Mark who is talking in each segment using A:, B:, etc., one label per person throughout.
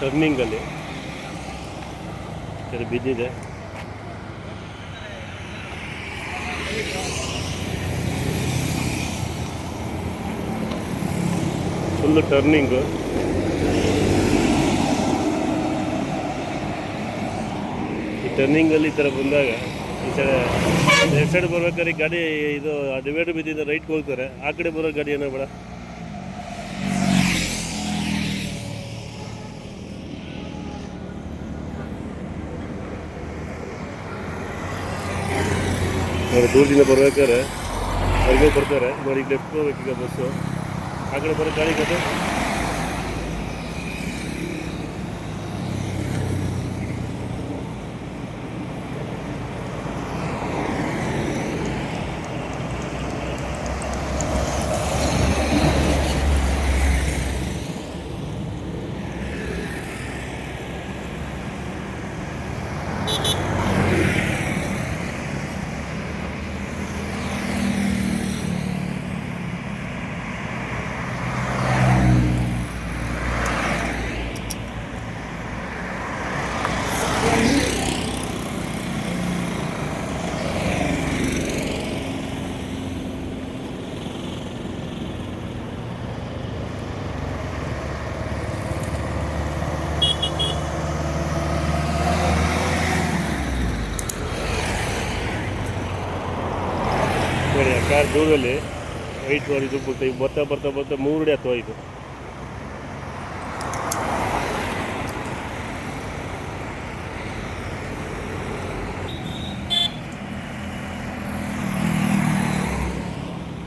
A: ಟರ್ನಿಂಗಲ್ಲಿ ಸರಿ ಬಿದ್ದಿದೆ. Full turning ಈ ಟರ್ನಿಂಗಲ್ಲಿ ಈ ಥರ ಬಂದಾಗ, ಈ ಥರ ಲೆಫ್ಟ್ ಸೈಡ್ ಬರ್ಬೇಕಾದ್ರೆ ಗಾಡಿ ಇದು ಡಿವೈಡರ್ ಬಿದ್ದಿದ್ದ ರೈಟ್ಗೆ ಹೋಗ್ತಾರೆ. ಆ ಕಡೆ ಬರೋ ಗಾಡಿ ಏನೋ ಬೇಡ. ನೋಡಿ ದೂರದಿಂದ ಬರ್ಬೇಕಾದ್ರೆ ಅವ್ರಿಗೆ ಬರ್ತಾರೆ. ನೋಡಿ ಲೆಫ್ಟ್ ಹೋಗ್ಬೇಕೀಗ ಬಸ್ಸು ಆ ಕಡೆ ಬರೋ ಗಾಡಿ ಕತೆ. ಆ ಕಾರ್ ದೂರದಲ್ಲಿ ವೈಟ್ ನೋಡಿ ಇದು ಬಿಟ್ಟು ಈಗ ಬರ್ತಾ ಬರ್ತಾ ಬರ್ತಾ ಮೂರು ಅಡಿ ಅಥವಾ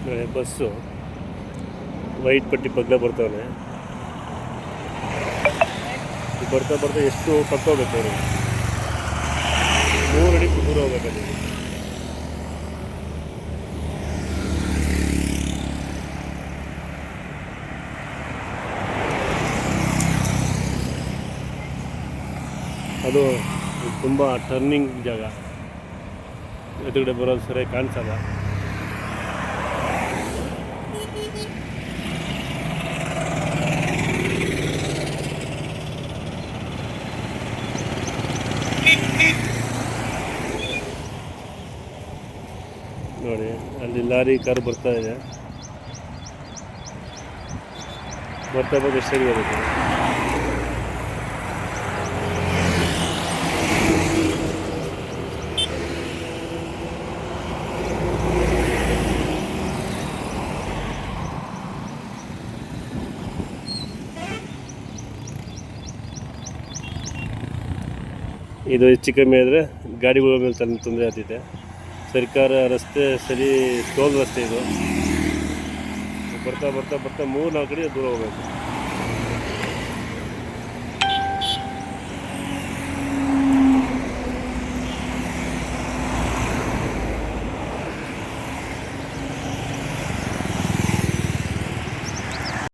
A: ನೋಡಿ ಬಸ್ಸು. ವೈಟ್ ಪಟ್ಟಿ ಪಗ್ಲ ಬರ್ತಾವೆ ಬರ್ತಾ ಬರ್ತಾ ಎಷ್ಟು ಪಕ್ಕ ಅವ್ರಿಗೆ? ಮೂರು ಅಡಿ ದೂರ ಹೋಗ್ಬೇಕಲ್ಲಿ ಅದು ತುಂಬ ಟರ್ನಿಂಗ್ ಜಾಗ. ಎದುರುಗಡೆ ಬರೋದು ಸರಿ ಕಾಣಿಸಲ್ಲ. ನೋಡಿ, ಅಲ್ಲಿ ಲಾರಿ, ಕಾರ್ ಬರ್ತಾ ಇದೆ. ಬರ್ತಾ ಬರ್ತಾ ಎಷ್ಟು ಬರುತ್ತೆ. ಇದು ಹೆಚ್ಚು ಕಮ್ಮಿ ಆದರೆ ಗಾಡಿಗಳ ಮೇಲೆ ತನ್ನ ತೊಂದರೆ ಆಗ್ತಿದೆ. ಸರ್ಕಾರ ರಸ್ತೆ ಸರಿ ಟೋಲ್ ರಸ್ತೆ ಇದು. ಬರ್ತಾ ಬರ್ತಾ ಬರ್ತಾ ಮೂರು ನಾಲ್ಕು ಕಡೆ ದೂರ ಹೋಗ್ಬೇಕು.